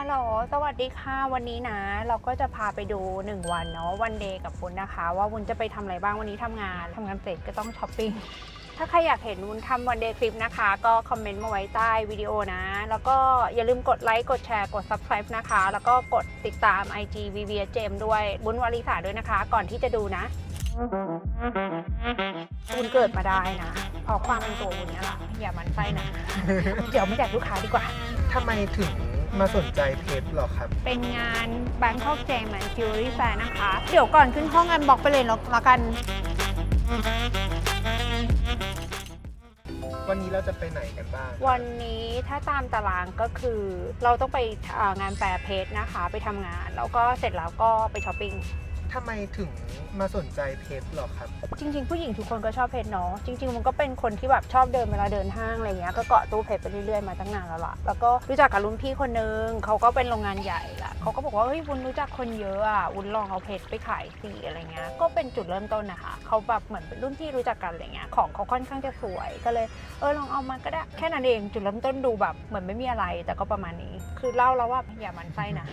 ฮัลโหล สวัสดีค่ะ วันนี้นะ เราก็จะพาไปดู 1 วันเนาะ วันเดย์กับวุ้นนะคะ ว่าวุ้นจะไปทำอะไรบ้างวันนี้ทำงานทำงานเสร็จก็ต้องช้อปปิ้ง ถ้าใครอยากเห็นวุ้นทำวันเดย์คลิปนะคะ ก็คอมเมนต์มาไว้ใต้วิดีโอนะ แล้วก็อย่าลืมกดไลค์ กดแชร์ กด subscribe นะคะ แล้วก็กดติดตาม IG v v j m ด้วย บุญวาริสาด้วยนะคะ ก่อนที่จะดูนะวุ้นเกิดมาได้นะเพราะความเป็นตัววุ้นนี่แหละอย่ามันไส้นะ เดี๋ยวไม่แจกลูกค้าดีกว่าทำไมถึง มาสนใจเพชรหรอครับ เป็นงาน Bangkok Jam and Jewelry Fair นะคะ เดี๋ยวก่อนขึ้นห้องกันบอกไปเลยแล้วละกัน วันนี้เราจะไปไหนกันบ้าง วันนี้ถ้าตามตารางก็คือเราต้องไปเอ่องานแฟร์เพจนะคะ ไปทำงาน แล้วก็เสร็จแล้วก็ไปช้อปปิ้ง ทำไมถึงมาสนใจเพชรหรอครับ จริง ๆ ผู้หญิงทุกคนก็ชอบเพชรเนาะจริง ๆ มันก็เป็นคนที่แบบชอบเดินเวลาเดินห้างอะไรเงี้ยก็เกาะตู้เพชรไปเรื่อยๆมาตั้งนานแล้วล่ะแล้วก็รู้จักกับรุ่นพี่คนนึงเขาก็เป็นโรงงานใหญ่ละเขาก็บอกว่าเฮ้ยวุ้นรู้จักคนเยอะอะวุ้นลองเอาเพชรไปขายสิอะไรเงี้ยก็เป็นจุดเริ่มต้นนะคะเขาแบบเหมือนเป็นรุ่นพี่รู้จักกันอะไรเงี้ยของเขาค่อนข้างจะสวยก็เลยเออลองเอามาก็ได้แค่นั้นเองจุดเริ่มต้นดูแบบเหมือนไม่มีอะไรแต่ก็ประมาณนี้ คือเล่าแล้วว่าอย่ามันไส้นะ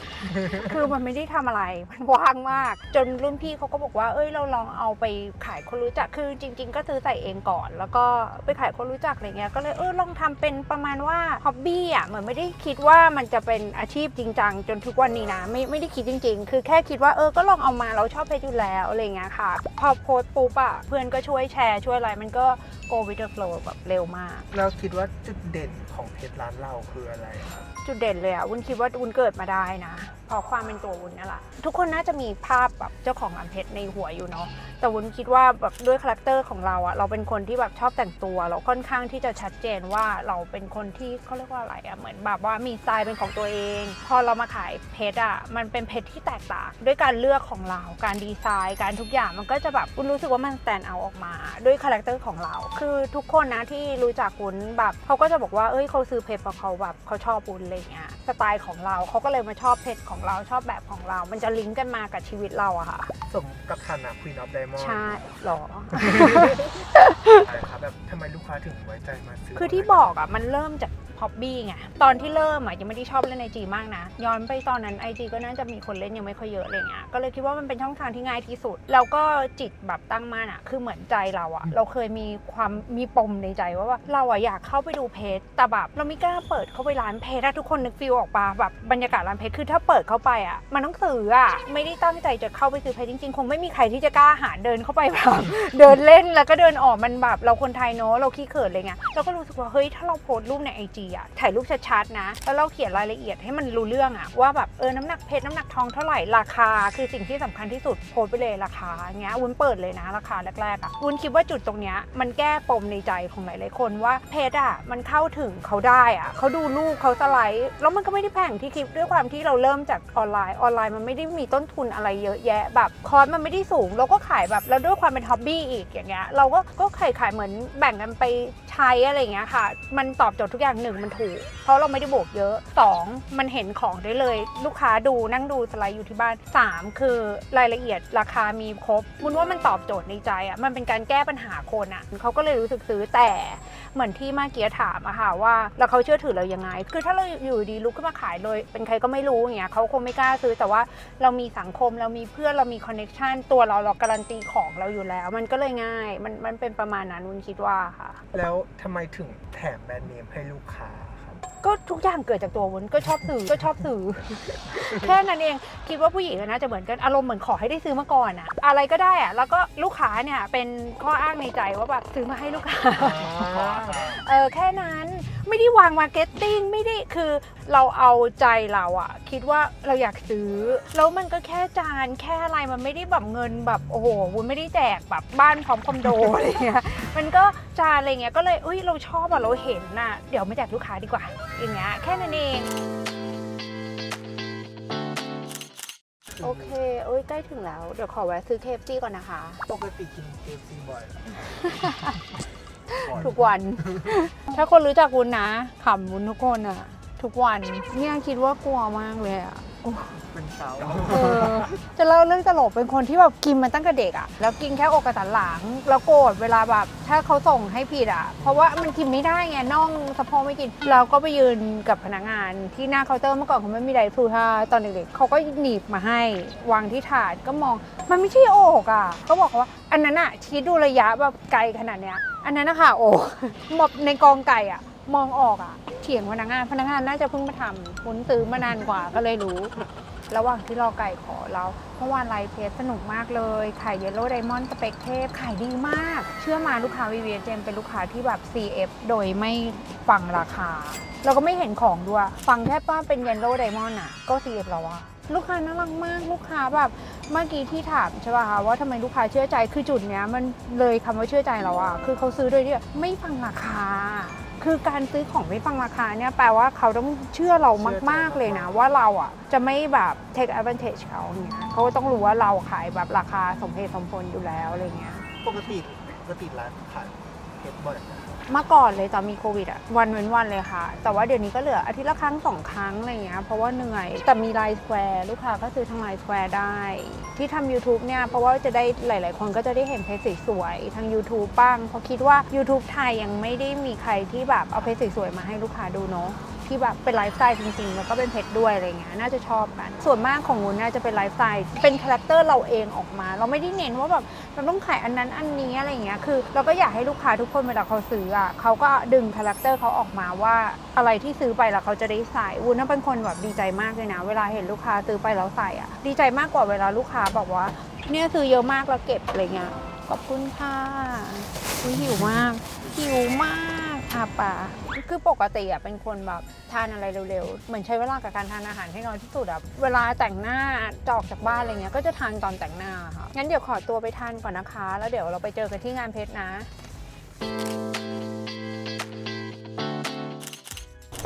คือมันไม่ได้ทำอะไรมันว่างมาก จนรุ่นพี่เขาก็บอกว่า เอ้ยเราลองเอาไปขายคนรู้จักคือจริง ๆ ก็ซื้อใส่เองก่อน แล้วก็ไปขายคนรู้จักอะไรเงี้ยก็เลยเออลองทำเป็นประมาณว่าฮ็อบบี้อะเหมือนไม่ได้คิดว่ามันจะเป็นอาชีพจริงจังจนทุกวันนี้นะไม่ไม่ได้คิดจริง ๆ คือแค่คิดว่าเออก็ลองเอามาเราชอบเพชรอยู่แล้วอะไรเงี้ยค่ะ พอโพสต์ปุ๊บอะเพื่อนก็ช่วยแชร์ช่วยอะไรมันก็ go with the flow แบบเร็วมาก เราคิดว่าจุดเด่นของเพชรร้านเราคืออะไรครับจุดเด่นเลยอะวุ้นคิดว่าวุ้นเกิดมาได้นะเพราะความเป็นตัววุ้นนี่แหละทุกคนน่าจะมีภาพแบบเจ้าของร้านเพชรในหัวอยู่เนาะแต่วุ้นคิดว่าแบบด้วยคาแรคเตอร์ของเราอะเราเป็นคนที่แบบชอบแต่งตัว เราค่อนข้างที่จะชัดเจนว่าเราเป็นคนที่เขาเรียกว่าอะไรอะเหมือนแบบว่ามีสไตล์เป็นของตัวเอง พอเรามาขายเพชรอะมันเป็นเพชรที่แตกต่างด้วยการเลือกของเราการดีไซน์ การทุกอย่างมันก็จะแบบวุ้นรู้สึกว่ามันแตนเอาออกมา ด้วยคาแรคเตอร์ของเรา คือทุกคนนะที่รู้จักวุ้นแบบเขาก็จะบอกว่าเอ้ยเขาซื้อเพชรเพราะเขาแบบเขาชอบวุ้นอะไรอย่างเงี้ยสไตล์ของเราเขาก็เลยมาชอบเพชรของเราชอบแบบของเรา มันจะลิงก์กันมากับชีวิตเราอะค่ะ สมกับฐานะ Queen of Diamond ใช่หรออะไรครับแบบทำไมลูกค้าถึงไว้ใจมาซื้อคือที่บอกอะมันเริ่มจาก ฮ็อบบี้ไงตอนที่เริ่มอะยังไม่ได้ชอบเล่นไอจีมากนะ ย้อนไปตอนนั้นไอจีก็น่าจะมีคนเล่นยังไม่ค่อยเยอะอะไรเงี้ยก็เลยคิดว่ามันเป็นช่องทางที่ง่ายที่สุด แล้วก็จิตแบบตั้งมั่นอะ คือเหมือนใจเราอะ เราเคยมีความมีปมในใจว่าว่าเราอะอยากเข้าไปดูเพจแต่แบบเราไม่กล้าเปิดเข้าไปร้านเพจทุกคนนึกฟิลออกปะแบบบรรยากาศร้านเพจคือถ้าเปิดเข้าไปอะ มันต้องซื้ออะไม่ได้ตั้งใจจะเข้าไปซื้อเพจจริงๆ คงไม่มีใครที่จะกล้าหาญเดินเข้าไปแบบเดินเล่นแล้วก็เดินออกมันแบบเราคนไทยเนอะเราขี้เขินอะไรเงี้ยเราก็รู้สึกว่าเฮ้ยถ้าเราโพสต์รูปในไอจีอะถ่ายรูปชัดๆนะ แล้วเราเขียนรายละเอียดให้มันรู้เรื่องอะว่าแบบเออน้ำหนักเพชรน้ำหนักทองเท่าไหร่ราคา คือสิ่งที่สำคัญที่สุดโพสไปเลยราคาเงี้ยวุ้นเปิดเลยนะราคาแรกๆอะวุ้นคิดว่าจุดตรงเนี้ยมันแก้ปมในใจของหลายๆคนว่าเพชรอะมันเข้าถึงเขาได้อะเขาดูรูปเขาสไลด์แล้วมันก็ไม่ได้แพงที่คิดด้วยความที่เราเริ่มจากออนไลน์ออนไลน์มันไม่ได้มีต้นทุนอะไรเยอะแยะ แบบคอร์สมันไม่ได้สูงเราก็ขายแบบแล้วด้วยความเป็นฮ็อบบี้อีกอย่างเงี้ยเราก็ก็ขายขายเหมือนแบ่งกันไป ใช้อะไรเงี้ยค่ะ มันตอบโจทย์ทุกอย่างหนึ่งมันถูก เพราะเราไม่ได้บวกเยอะสองมันเห็นของได้เลย ลูกค้าดูนั่งดูสไลด์อยู่ที่บ้านสามคือรายละเอียดราคามีครบมุนว่ามันตอบโจทย์ในใจอะมันเป็นการแก้ปัญหาคนอะเขาก็เลยรู้สึกซื้อแต่เหมือนที่เมื่อกี้ถามอะค่ะว่าแล้วเขาเชื่อถือเรายังไง คือถ้าเราอยู่ดีลุกขึ้นมาขายโดยเป็นใครก็ไม่รู้อย่างเงี้ยเขาคงไม่กล้าซื้อแต่ว่าเรามีสังคมเรามีเพื่อนเรามีคอนเน็ชันตัวเราเราการันตีของเราอยู่แล้ว มันก็เลยง่าย มันมันเป็นประมาณนั้นวุนคิดว่าค่ะ แล้วทำไมถึงแถมแบรนด์เนมให้ลูกค้าครับ ก็ทุกอย่างเกิดจากตัววุ้นก็ชอบสื่อก็ชอบสื่อ แค่นั้นเองคิดว่าผู้หญิงอะน่าจะเหมือนกันอารมณ์เหมือนขอให้ได้ซื้อมาก่อนอะอะไรก็ได้อะแล้วก็ลูกค้าเนี่ยเป็นข้ออ้างในใจว่าแบบซื้อมาให้ลูกค้า เออแค่นั้น ไม่ได้วางมาร์เก็ตติ้งไม่ได้คือเราเอาใจเราอะคิดว่าเราอยากซื้อ แล้วมันก็แค่จานแค่อะไรมันไม่ได้แบบเงินแบบโอ้โหวุ้นไม่ได้แจกแบบบ้านพร้อมคอมโดอะไรเงี้ยมันก็จานอะไรเงี้ยก็เลยเอ้ยเราชอบอะเราเห็นน่ะเดี๋ยวมาแจกลูกค้าดีกว่า อย่างเงี้ยแค่นั้นเองโอเค เอ้ย ใกล้ถึงแล้ว เดี๋ยวขอแวะซื้อเคฟซี่ก่อนนะคะ ปกติกิน KFC บ่อยเหรอ ทุกวัน ถ้าคนรู้จักวุ้นนะขำวุ้นทุกคนอะทุกวันเนี่ยคิดว่ากลัวมากเลยอะ เป็นสาวเออจะเล่าเรื่องตลกเป็นคนที่แบบกินมาตั้งแต่เด็กอะแล้วกินแค่อกกับสันหลัง แล้วโกรธเวลาแบบถ้าเขาส่งให้ผิดอะเพราะว่ามันกินไม่ได้ไงน่องสะโพกไม่กิน เราก็ไปยืนกับพนักงานที่หน้าเคาน์เตอร์เมื่อก่อนเขาไม่มีไดฟูท่าตอนเด็กๆเขาก็หนีบมาให้วางที่ถาดก็มอง มันไม่ใช่อกอะก็บอกว่า อันนั้นอะชี้ดูระยะแบบไกลขนาดเนี้ย อันนั้นนะคะอกหมบในกองไก่อะ มองออกอะเถียงพนักงาน พนักงานน่าจะเพิ่งมาทำวุ้นซื้อมานานกว่าก็เลยรู้ ระหว่างที่รอไก่ขอเราเมื่อวานไลฟ์เทสสนุกมากเลยขายเยลโล่ไดมอนด์สเปกเทปขายดีมาก เชื่อมาลูกค้า v v s เจมเป็นลูกค้าที่แบบ CF โดยไม่ฟังราคา เราก็ไม่เห็นของด้วย ฟังแค่ว่าเป็นเยลโล่ไดมอนด์อะก็ CF แล้วอะลูกค้าน่ารักมากลูกค้าแบบเมื่อกี้ที่ถามใช่ป่ะคะว่าทำไมลูกค้าเชื่อใจคือจุดเนี้ยมันเลยคำว่าเชื่อใจเราอะคือเขาซื้อโดยที่ไม่ฟังราคา คือการซื้อของไม่ฟังราคาเนี่ยแปลว่าเขาต้องเชื่อเรามาก ๆเลยนะ ว่าเราอะจะไม่แบบ take advantage เขาอย่างเงี้ยเขาก็ต้องรู้ว่าเราขายแบบราคาสมเหตุสมผลอยู่แล้วอะไรเงี้ยปกติปกติร้านขาย เพชรบ่อยเมื่อก่อนเลยตอนมีโควิดอะวันเว้นวันเลยค่ะ แต่ว่าเดี๋ยวนี้ก็เหลืออาทิตย์ละครั้งสองครั้งอะไรเงี้ยเพราะว่าเหนื่อย แต่มีไลน์สแควร์ลูกค้าก็ซื้อทางไลน์สแควร์ได้ ที่ทำ YouTube เนี่ย เพราะว่าจะได้หลาย ๆ คนก็จะได้เห็นเพจสวยๆทาง YouTube บ้างเพราะคิดว่า YouTube ไทยยังไม่ได้มีใครที่แบบเอาเพจสวยๆมาให้ลูกค้าดูเนาะที่แบบเป็นไลฟ์สไตล์จริงๆ แล้วก็เป็นเพจด้วยอะไรเงี้ยน่าจะชอบกัน ส่วนมากของวุ้นน่าจะเป็นไลฟ์สไตล์เป็นคาแรคเตอร์เราเองออกมา เราไม่ได้เน้นว่าแบบเราต้องขายอันนั้นอันนี้อะไรเงี้ยคือ เราก็อยากให้ลูกค้าทุกคนเวลาเขาซื้ออะเขาก็ดึงคาแรคเตอร์เขาออกมาว่าอะไรที่ซื้อไปแล้วเขาจะได้ใส่วุ้นน่าเป็นคนแบบดีใจมากเลยนะ เวลาเห็นลูกค้าซื้อไปแล้วใส่อะดีใจมากกว่าเวลาลูกค้าบอกว่า เนี่ยซื้อเยอะมากแล้วเก็บอะไรเงี้ยขอบคุณค่ะอุ๊ยหิวมากหิวมาก อาปาคือปกติอะเป็นคนแบบทานอะไรเร็วๆ เหมือนใช้เวลากับการทานอาหารให้น้อยที่สุดอะเวลาแต่งหน้าจออกจากบ้านอะไรเงี้ยก็จะทานตอนแต่งหน้าค่ะงั้นเดี๋ยวขอตัวไปทานก่อนนะคะ แล้วเดี๋ยวเราไปเจอกันที่งานเพชรนะ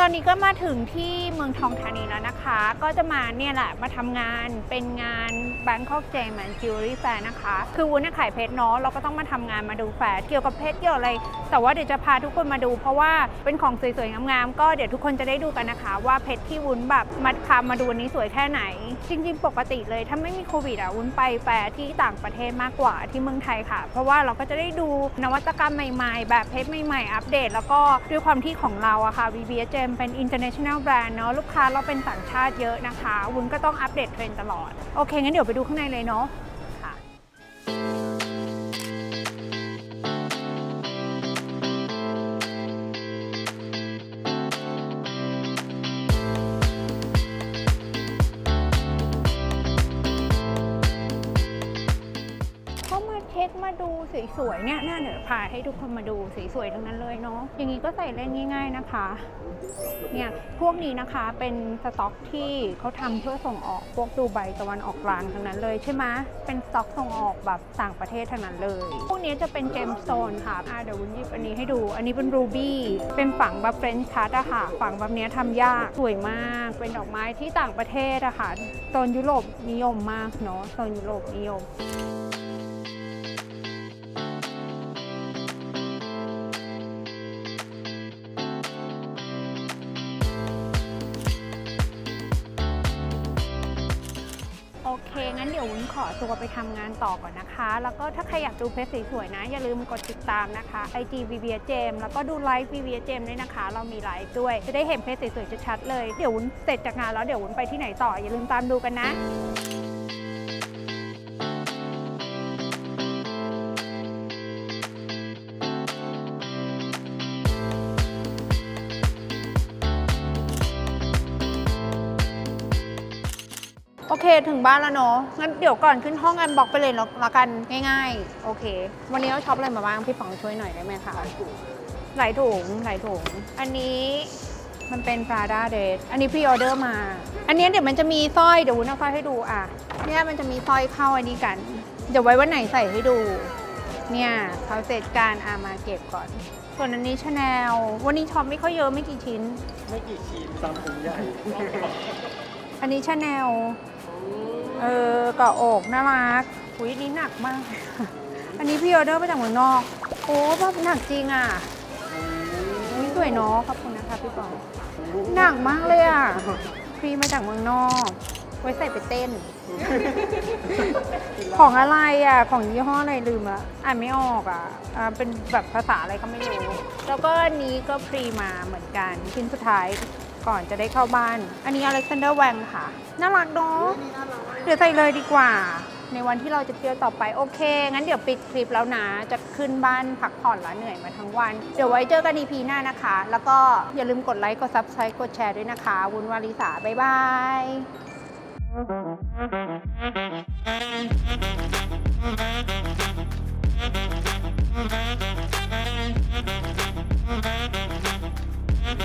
อนนี้ก็มาถึงที่เมืองทองธานีแล้วนะคะ ก็จะมาเนี่ยแหละมาทำงานเป็นงาน Bangkok Gem and Jewelry Fair นะคะ คือวุ้นขายเพชรเนาะเราก็ต้องมาทำงานมาดูแฟร์เกี่ยวกับเพชรเกี่ยวอะไร แต่ว่าเดี๋ยวจะพาทุกคนมาดู เพราะว่าเป็นของสวยๆงามๆก็เดี๋ยวทุกคนจะได้ดูกันนะคะ ว่าเพชรที่วุ้นแบบมาพามาดูวันนี้สวยแค่ไหน จริง ๆ ปกติเลยถ้าไม่มีโควิดอะวุ้นไปแฟร์ที่ต่างประเทศมากกว่าที่เมืองไทยค่ะ เพราะว่าเราก็จะได้ดูนวัตกรรมใหม่ ๆ แบบเพชรใหม่ๆอัปเดต แล้วก็ด้วยความที่ของเราอะค่ะ VBS Gem เป็น international brand เนาะลูกค้าเราเป็นต่างชาติเยอะนะคะ วุ้นก็ต้องอัปเดตเทรนด์ตลอด โอเคงั้นเดี๋ยวไปดูข้างในเลยเนาะ ก็มาเช็คมาดูสวยๆเนี่ยน่าเดี๋ยวพาให้ทุกคนมาดูสวยๆทั้งนั้นเลยเนาะอย่างนี้ก็ใส่เล่นง่าย ๆนะคะ เนี่ยพวกนี้นะคะเป็นสต็อกที่เขาทำเพื่อส่งออกพวกดูไบตะวันออกกลางทั้งนั้นเลยใช่ไหมเป็นสต็อกส่งออกแบบต่างประเทศทั้งนั้นเลย พวกนี้จะเป็นเจมสโตนค่ะอะเดี๋ยววุ้นหยิบอันนี้ให้ดู อันนี้เป็นรูบี้เป็นฝังแบบเฟรนช์คัตอะค่ะฝังแบบนี้ยทำยากสวยมาก เป็นดอกไม้ที่ต่างประเทศอะค่ะโซนยุโรปนิยมมากเนาะโซนยุโรปนิยม ดี๋ยววุ้นขอตัวไปทำงานต่อก่อนนะคะ แล้วก็ถ้าใครอยากดูเพจสวยๆนะ อย่าลืมกดติดตามนะคะ IG v v s Gem แล้วก็ดูไลฟ์ v v s Gem ด้วยนะคะ เรามีไลฟ์ด้วย จะได้เห็นเพจสวยๆชัดๆเลย เดี๋ยววุ้นเสร็จจากงานแล้วเดี๋ยววุ้นไปที่ไหนต่ออย่าลืมตามดูกันนะ ถึงบ้านแล้วเนาะงั้นเดี๋ยวก่อนขึ้นห้องกันบอกไปเลยแล้วละกันง่ายๆ โอเค วันนี้เราช็อปอะไรมาบ้างพี่ป๋องช่วยหน่อยได้ไหมคะหลายถุงหลายถุง อันนี้มันเป็น Prada Dress อันนี้พรีออเดอร์มา อันนี้เดี๋ยวมันจะมีสร้อยเดี๋ยววุ้นเอาสร้อยให้ดูอะ เนี่ยมันจะมีสร้อยเข้าอันนี้กัน เดี๋ยวไว้วันไหนใส่ให้ดู เนี่ยเขาเสร็จการอามาเก็บก่อน ส่วนอันนี้ชาแนลวันนี้ช็อปไม่ค่อยเยอะไม่กี่ชิ้น ไม่กี่ชิ้นตามถุงใหญ่ อันนี้ชาแนลเออเกาะอกน่ารักอุ้ยนี่หนักมาก อันนี้พี่ออเดอร์มาจากเมืองนอก โอ้แบบหนักจริงอะอุ้ยสวยเนาะขอบคุณนะคะพี่ปองหนักมากเลยอะฟรีมาจากเมืองนอกว้ใส่ไปเต้น ของอะไรอะ ของยี่ห้ออะไรลืมอะอ่านไม่ออกอะอ่าเป็นแบบภาษาอะไรก็ไม่รู้ แล้วก็อันนี้ก็พรีมาเหมือนกันชิ้นสุดท้าย ก่อนจะได้เข้าบ้าน อันนี้อเล็กซานเดอร์แวมค่ะ น่ารักเนาะเดี๋ยวใส่เลยดีกว่า ในวันที่เราจะเที่ยวต่อไปโอเค งั้นเดี๋ยวปิดคลิปแล้วนะ จะขึ้นบ้านพักผ่อนแล้วเหนื่อยมาทั้งวัน เดี๋ยวไว้เจอกันอีพีหน้านะคะ แล้วก็อย่าลืมกดไลค์ กดซับสไครต์กดแชร์ด้วยนะคะ วุ้นวาริสาบ๊ายบาย